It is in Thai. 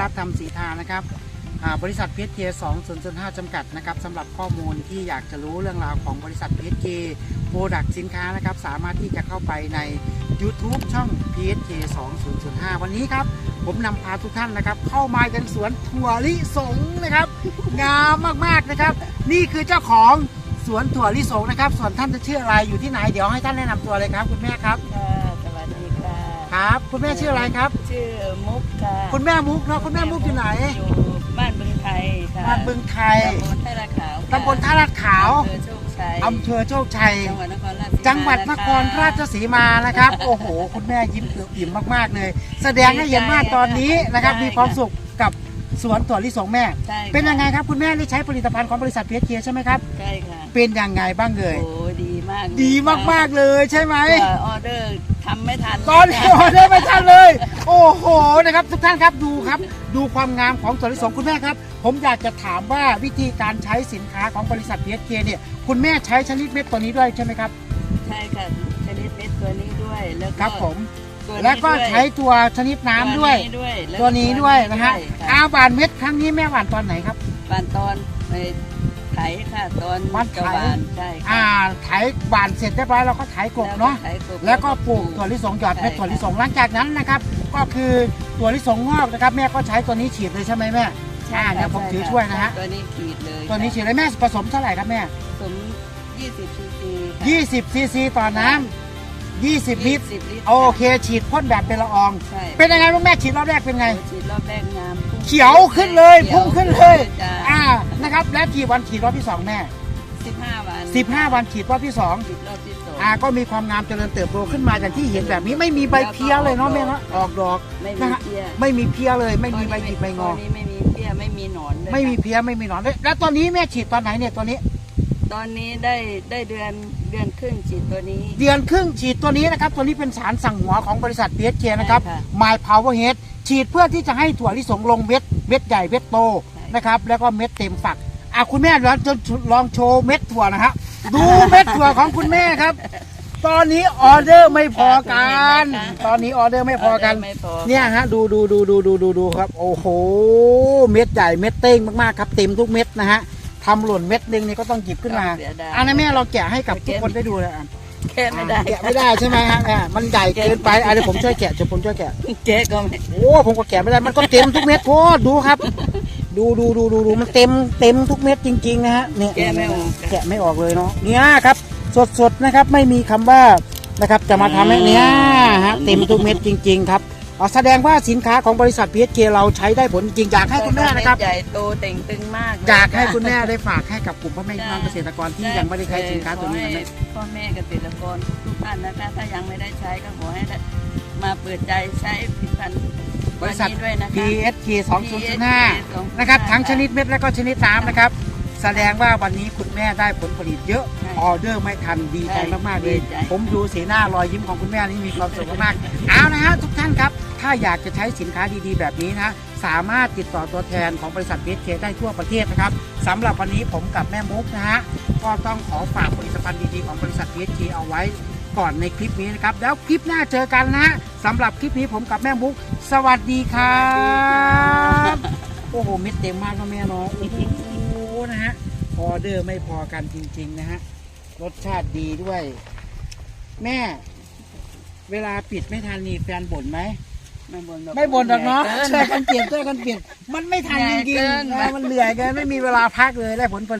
รัตน์ธรรมศรีทานะครับบริษัทเพีเอสเคสองศูนย์ห้าจำกัดนะครับสำหรับข้อมูลที่อยากจะรู้เรื่องราวของบริษัทเพีเอสเคโปรดักสินค้านะครับสามารถที่จะเข้าไปใน YouTube ช่อง PSK 2005 วันนี้ครับ ผมนำพาทุกท่านนะครับ เข้ามายังสวนถั่วลิสงนะครับ งามมากๆนะครับ นี่คือเจ้าของสวนถั่วลิสงนะครับ ส่วนท่านจะชื่ออะไรอยู่ที่ไหน เดี๋ยวให้ท่านแนะนำตัวเลยครับ คุณแม่ครับ ค่ะครับ คุณแม่ชื่ออะไรครับ ชื่อมุกค่ะคุณแม่มุกเนาะคุณแม่มุกอยู่ไหน อยู่บ้านบึงไทยค่ะบ้านบึงไทยตำบลท่าราขาวค่ะตำบลท่าลาดขาวอำเภอโชคชัยอำเภอโชคชัย จังหวัดนครราชสีมาจังหวัดนครราชสีมานะครับ โอ้โห คุณแม่ยิ้มเปรี้ยวอิ่มมากๆเลย แสดงให้เห็นว่าตอนนี้นะครับ มีความสุขกับสวนถั่วลิสงแม่ใช่ค่ะเป็นยังไงครับคุณแม่ได้ใช้ผลิตภัณฑ์ของบริษัทพีเอสเคใช่ไหมครับใช่ค่ะเป็นยังไงบ้างเลยโอ้ดีมาก ดีมากๆเลยใช่ไหมๆออเดอร์ ทำไม่ทันตอนนี้ออเดอร์ไม่ทันเลย โอ้โหนะครับทุกท่านครับดูครับ ดูความงามของถั่วลิสงคุณแม่ครับ ผมอยากจะถามว่าวิธีการใช้สินค้าของบริษัทพีเอสเคเนี่ยคุณแม่ใช้ชนิดเม็ดตัวนี้ด้วยใช่ไหมครับใช่ค่ะชนิดเม็ดตัวนี้ด้วยแล้วก็ครับผม ตัวนี้แล้วก็ด้วยใช้ตัวชนิดน้ำด้วย ตัวนี้ด้วยแล้ตัวนี้ด้วยนะฮะด้วยค่อาหวานเม็ดครั้งนี้แม่หวานตอนไหนครับบานตอนไป ไถค่ะตอนบ้านไถกะบานใช่ค่ะอ่าไถหวานเสร็จเรียบร้อยเราก็ไถกลบเนาะ ไถกบ แล้วก็ปลูกถั่วลิสงหยอดเม็ดใช่ ถั่วลิสงหลังจากนั้นนะครับ ก็คือถั่วลิสงงอกนะครับ แม่ก็ใช้ตัวนี้ฉีดเลยใช่ไหมแม่ ใช่อ่าค่ะเดี๋ยวผมใถือช่วยนะฮะ ตัวนี้ขีดเลยตัวนี้ฉีดเลยแม่ผสมเท่าไหร่ครับแม่ผสม 20ซีซีค่ะ 20ซีซีต่อน้ำ 20 ลิตร20ลิตรโอเค ฉีดพ่นแบบเป็นละออง ใช่เป็นยังไงบ้างแม่ฉีดรอบแรกเป็นไง ฉีดรอบแรกงามพุ่งเขียวขึ้นเลยขีพุ่งขึ้นเลย จ้าอ่า นะครับ และกี่วันฉีดรอบที่สองแม่15วัน15 วันฉีดรอบที่สองฉีดรอบที่สอง อ่าก็มีความงามเจริญเติบโตขึ้นมาอย่างที่เห็นแบบนี้ไม่มีใบเพี้ยเลยเนาะแม่เนาะออกดอกไม่นะมีฮะเพี้ยไม่มีเพี้ยเลย ไม่มีใบหยิบใบงอ ตอนนี้ไม่มีเพี้ยไม่มีหนอนเลยไม่มีค่ะเพี้ยไม่มีหนอนเลยแล้วตอนนี้แม่ฉีดตอนไหนเนี่ยตัวนี้ ตอนนี้ได้ได้เดือนเดือนครึ่งฉีดตัวนี้ เดือนครึ่งฉีดตัวนี้นะครับ ตัวนี้เป็นสารสั่งหัวของบริษัท PSK นะครับ ใช่ค่ะ My Power Head ฉีดเพื่อที่จะให้ถั่วลิสงลงเม็ดเม็ดใหญ่เม็ดโตใช่นะครับ แล้วก็เม็ดเต็มฝักอะคุณแม่ลองจนลองโชว์เม็ดถั่วนะฮะดูเม็ดถั่วของคุณแม่ครับ ตอนนี้ออเดอร์ไม่พอกัน ตอนนี้ออเดอร์ไม่พอกัน ไม่พอเนี่ยฮะดูดูดูดูดูดูดูครับ โอ้โห เม็ดใหญ่เม็ดเต้งมากๆครับเต็มทุกเม็ดนะฮะ ทำหล่นเม็ดหนึงนี่ก็ต้องหยิบขึ้นมา เสียดาย อันนั้นแม่เราแกะให้กับทุกคนได้ดูเลยอะแค่ไม่ได้แกะไม่ได้ใช่ไหมฮะแม่มันใหญ่เกินไปอะเดี๋ยวผมช่วยแกะเดี๋ยวผมช่วยแกะ แกะก็ไม่โอ้ผมก็แกะไม่ได้มันก็เต็มทุกเม็ดโคตรดูครับ ดูดูดูดูดูมันเต็มเต็มทุกเม็ดจริง ๆ นะฮะเนี่ยแกะไม่ออกแกะไม่ออกเลยเนาะเนี่ยครับ สดๆนะครับไม่มีคำว่านะครับ จะมาทำให้เนี่ยฮะเต็มทุกเม็ดจริง ๆ ครับ อ๋อแสดงว่าสินค้าของบริษัท PSK เราใช้ได้ผลจริงๆอยากให้คุณแม่นะครับ ใหญ่โตเต่งตึงมากเลอยากให้คุณแม่ได้ฝากให้กับกลุ่มพ่อแม่พี่น้องเกษตรกรที่ยังไม่ได้ใช้สินค้าตัวนี้ขอนะให้แม่พ่อแม่เกษตรกรทุกๆท่านนะคะถ้ายังไม่ได้ใช้ก็ขอให้ได้มาเปิดใจใช้ผลิตภัณฑ์บริษัท ตัวนี้ด้วยนะคะ PSK 2005 นะครับทั้งชนิดเม็ดและก็ชนิดน้ำนะครับ แสดงว่าวันนี้คุณแม่ได้ผลผลิตเยอะใช่ออเดอร์ไม่ทันดีใจมากๆเลย ดีใจ ผมดูสีหน้ารอยยิ้มของคุณแม่นี่มีความสุขมากๆเอานะฮะทุกท่านครับ ถ้าอยากจะใช้สินค้าดีๆ แบบนี้นะสามารถติดต่อตัวแทนของบริษัท PSK ได้ทั่วประเทศนะครับสำหรับวันนี้ผมกับแม่มุกนะฮะก็ต้องขอฝากผลิตภัณฑ์ดีๆของบริษัท PSK เอาไว้ก่อนในคลิปนี้นะครับแล้วคลิปหน้าเจอกันนะฮะสำหรับคลิปนี้ผมกับแม่มุก สวัสดีครับ โอ้โหเม็ดเต็มมากนะแม่เนาะโอ้โห นะฮะออเดอร์ไม่พอกันจริง ๆ นะฮะ รสชาติดีด้วย แม่ เวลาปิดไม่ทันนี่แฟนบ่นไหม ไม่บ่นหรอกไม่บ่นหรอกเนาะใหญ่ช่วยกันเปลี่ยนช่วยกันเปลี่ยนมันไม่ทันจริงใหญ่เกินๆนะมันเหนื่อยเกินไม่มีเวลาพักเลยได้ผลผลิต